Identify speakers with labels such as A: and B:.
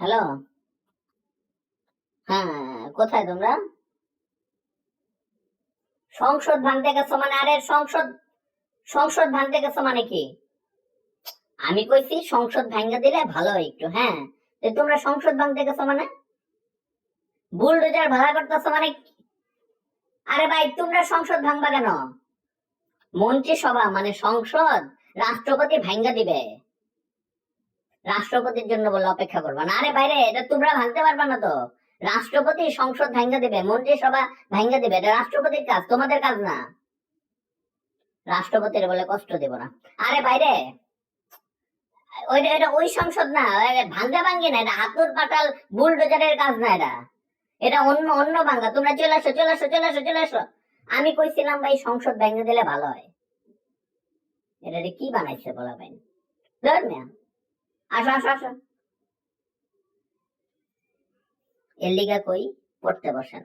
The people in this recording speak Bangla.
A: হ্যালো হ্যাঁ কোথায় তোমরা? সংসদ ভাঙতে গেছো মানে আরে সংসদ সংসদ ভাঙতে গেছো মানে কি? আমি কইছি সংসদ ভাঙা দিলে ভালো হয় একটু হ্যাঁ? তোমরা সংসদ ভাঙতে গেছো মানে? বুলডোজার ভাড়া করতেছো মানে? আরে ভাই, তোমরা সংসদ ভাঙবা কেন? মন্ত্রিসভা মানে সংসদ, রাষ্ট্রপতি ভাঙ্গা দিবে। রাষ্ট্রপতির জন্য বলে অপেক্ষা করবা। না আরে বাইরে, এটা তোমরা ভাঙতে পারবা না তো। রাষ্ট্রপতি সংসদ ভাঙ্গা দিবে মন্ত্রিসভা ভাঙ্গা দিবে, এটা রাষ্ট্রপতির কাজ, তোমাদের কাজ না। রাষ্ট্রপতির বলে কষ্ট দেব না। আরে বাইরে, ওই এটা ওই সংসদ না ভাঙ্গা ভাঙ্গি না, এটা হাতুর পাতাল বুলডোজারের কাজ না এটা। এটা অন্য অন্য ভাঙ্গা তোমরা চলে আসো চলে আসো চলে আসো চলে আসো। আমি কইছিলাম ভাই, সংসদ ভেঙে দিলে ভালো হয়। এটা কি বানাইছে বলা ভাই। ধর আসো আসো আসো। এর লিগা কই? পড়তে বসেন।